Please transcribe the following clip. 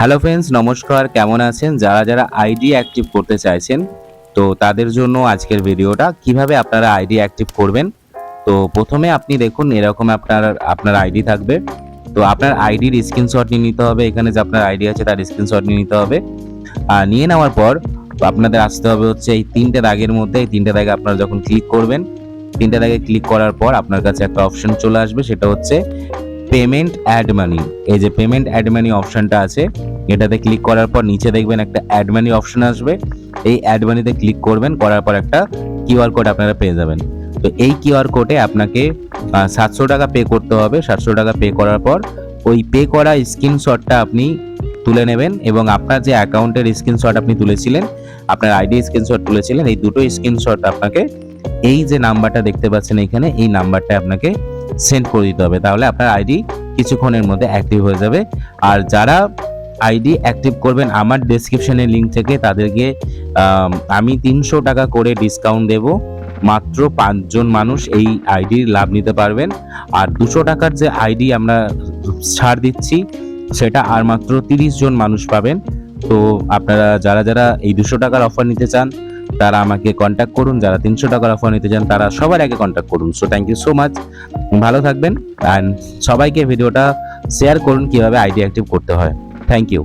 Hello friends, নমস্কার। কেমন আছেন? যারা যারা আইডি অ্যাক্টিভ করতে চাইছেন, তো তাদের জন্য আজকের ভিডিওটা, কীভাবে আপনারা আইডি অ্যাক্টিভ করবেন? তো প্রথমে আপনি দেখুন, এরকম আপনার আপনার আইডি থাকবে। তো আপনার আইডির স্ক্রিনশট নিয়ে নিতে হবে। এখানে যে আপনার আইডি আছে, তার স্ক্রিনশট নিয়ে নিতে হবে। আর নিয়ে নেওয়ার পর, আপনাদের আসতে হবে হচ্ছে এই তিনটে দাগের মধ্যে। এই তিনটে দাগে আপনারা যখন ক্লিক করবেন, তিনটে দাগে ক্লিক করার পর আপনার কাছে একটা অপশন চলে আসবে। সেটা হচ্ছে পেমেন্ট অ্যাড মানি এই যে পেমেন্ট অ্যাড মানি অপশনটা আছে, এটাতে ক্লিক করার পর নিচে দেখবেন একটা অ্যাড মানি অপশন আসবে। এই অ্যাড মানিতে ক্লিক করবেন, করার পর একটা কিউআর কোড আপনারা পেয়ে যাবেন। তো এই কিউআর কোডে আপনাকে সাতশো টাকা পে করতে হবে। সাতশো টাকা পে করার পর ওই পে করা স্ক্রিনশটটা আপনি তুলে নেবেন এবং আপনার যে অ্যাকাউন্টের স্ক্রিনশট আপনি তুলেছিলেন, আপনার আইডি স্ক্রিনশট তুলেছিলেন, এই দুটো স্ক্রিনশট আপনাকে, এই যে নাম্বারটা দেখতে পাচ্ছেন এখানে, এই নাম্বারটা আপনাকে সেন্ড করে দিতে হবে। তাহলে আপনার আইডি কিছুক্ষণের মধ্যে অ্যাক্টিভ হয়ে যাবে। আর যারা আইডি অ্যাক্টিভ করবেন, আমার ডেসক্রিপশনের লিঙ্ক থেকে তাদেরকে, আমি তিনশো টাকা করে ডিসকাউন্ট দেব। মাত্র পাঁচজন মানুষ এই আইডির লাভ নিতে পারবেন। আর দুশো টাকার যে আইডি আমরা ছাড় দিচ্ছি, সেটা আর মাত্র তিরিশ জন মানুষ পাবেন। তো আপনারা, যারা যারা এই দুশো টাকার অফার নিতে চান, তারা আমাকে কন্ট্যাক্ট করুন। যারা তিনশো টাকার অফার নিতে চান, তারা সবার আগে কন্ট্যাক্ট করুন। So thank you so much ভালো থাকবেন অ্যান্ড সবাইকে ভিডিওটা শেয়ার করুন কীভাবে আইডি অ্যাক্টিভ করতে হয়। Thank you